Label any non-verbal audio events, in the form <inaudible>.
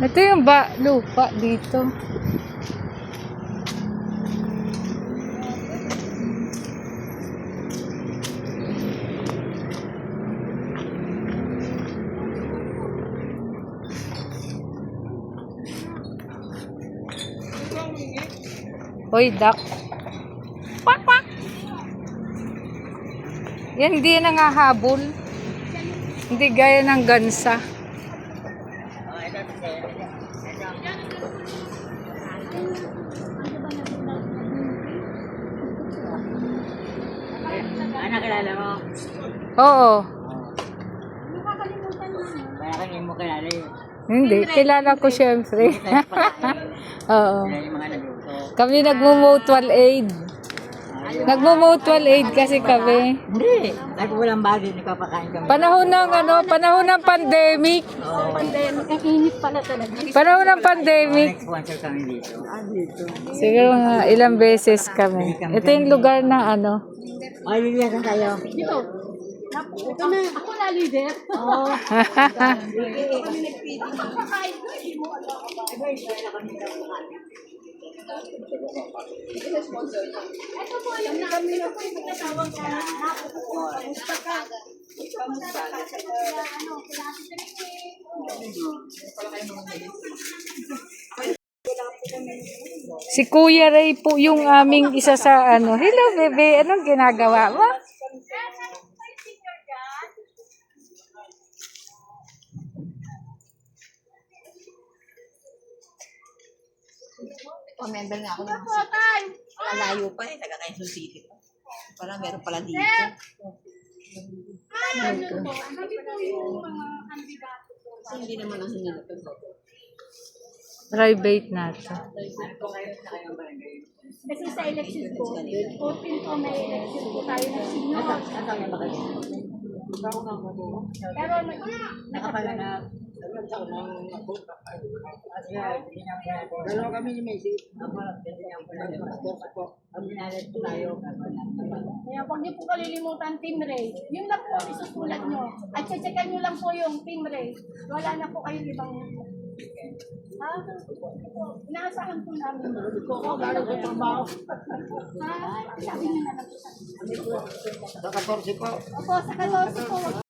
Ito yung ba lupa dito. Hoy, duck. Quack, quack. Yan, hindi yan nangahabol. Hindi gaya ng gansa. Ano kilala mo? Oo. Kaya kanya mo kilala yun. Hindi, kilala ko pala <laughs> Oo. Kaya yung mga nagluto. Kami nagmo-mutual aid. Nagmo-mutual aid kasi kami. Hindi. Kahit walang bagay, nagpapakain kami. Panahon ng ano, panahon ng pandemic. Oo. Ang init pala talaga. Panahon ng pandemic. Nag-sponsor kami dito. Ah, dito. Siguro mga ilang beses kami. Ito yung lugar na ano. Ay, bibiyasan tayo. Dito. Ito na. Ako na leader. <laughs> Oo. Ito po yung na po yung ka. Kamusta ka? Kamusta Si Kuya Ray po yung aming isa sa ano. Hello, bebe. Anong ginagawa mo? Pa-member nga ako ng Malayo pa eh, taga Quezon City pa. Parang meron pala dito. Ano po? Sabi po yung mga kandidato po. Kasi hindi naman ang hinanap ko. Private natin. Kasi sa election po, 14 po may election po tayo ng senior. Pero Nakapalanap. Dalawa kami ni Messi. Po. Kaya huwag niyo po kalilimutan Team Ray. Yun lang po isusulat niyo. At checkan niyo lang po yung Team Ray. Wala na po kayong ibang Ha? Inaasahan po namin. Oo, lalo ko trabaho. Ha? Sabi niyo na lang po. Sa 14 po. Opo, sa 14 po.